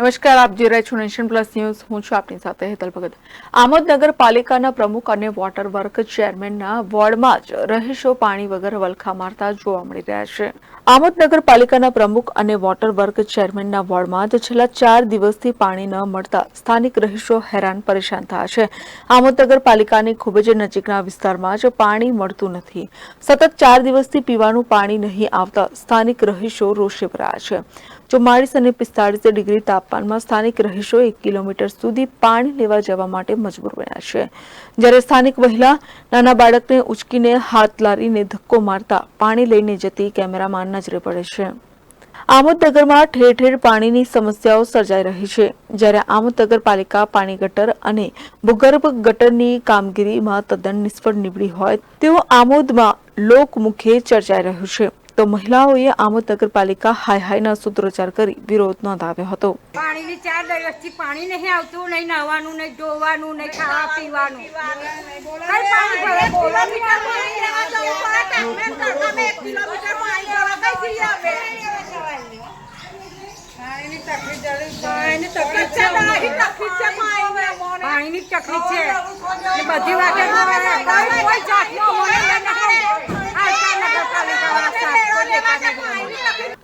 નમસ્કાર, આપ જોઈ રહ્યા છો નેશન પ્લસ ન્યૂઝ. હું છું આપની સાથે હેતલ ભગત. આમોદ નગરપાલિકાના પ્રમુખ અને વોટર વર્ક ચેરમેનના વોર્ડમાં જ રહીશો પાણી વગર વલખા મારતા જોવા મળી રહ્યા છે. આમોદ નગરપાલિકાના પ્રમુખ અને વોટર વર્ક ચેરમેનના વોર્ડમાં જ છેલ્લા ચાર દિવસથી પાણી ન મળતા સ્થાનિક રહીશો હેરાન પરેશાન થયા છે. આમોદ નગરપાલિકાની ખૂબ જ નજીકના વિસ્તારમાં જ પાણી મળતું નથી. સતત ચાર દિવસથી પીવાનું પાણી નહીં આવતા સ્થાનિક રહીશો રોષે ભરાયા છે. ચુમ્માળીસ અને પિસ્તાળીસ ડિગ્રી તાપમાનમાં સ્થાનિક રહીશો એક કિલોમીટર સુધી પાણી લેવા જવા માટે મજબૂર બન્યા છે. જ્યારે સ્થાનિક મહિલા નાના બાળકને ઉચકીને હાથ લારીને ધક્કો મારતા પાણી લઈને જતી કેમેરામાં નજરે પડે છે. આમોદનગરમાં ઠેર ઠેર પાણીની સમસ્યાઓ સર્જાઈ રહી છે. જ્યારે આમોદ નગરપાલિકા પાણી ગટર અને ભૂગર્ભ ગટરની કામગીરીમાં તદ્દન નિષ્ફળ નીવડી હોય તેવું આમોદમાં લોકમુખે ચર્ચાઈ રહ્યું છે. તો મહિલાઓએ આમોદ નગરપાલિકા હાય હાયના સૂત્રોચ્ચાર કરી વિરોધ નોંધાવ્યો હતો. પાણીની ચાર દિવસથી પાણી નહીં આવતું, નહીં નાહવાનું, નહીં ધોવાનું, નહીં ખાવા પીવાનું. પાણીની પાણી છે. બધી લેવા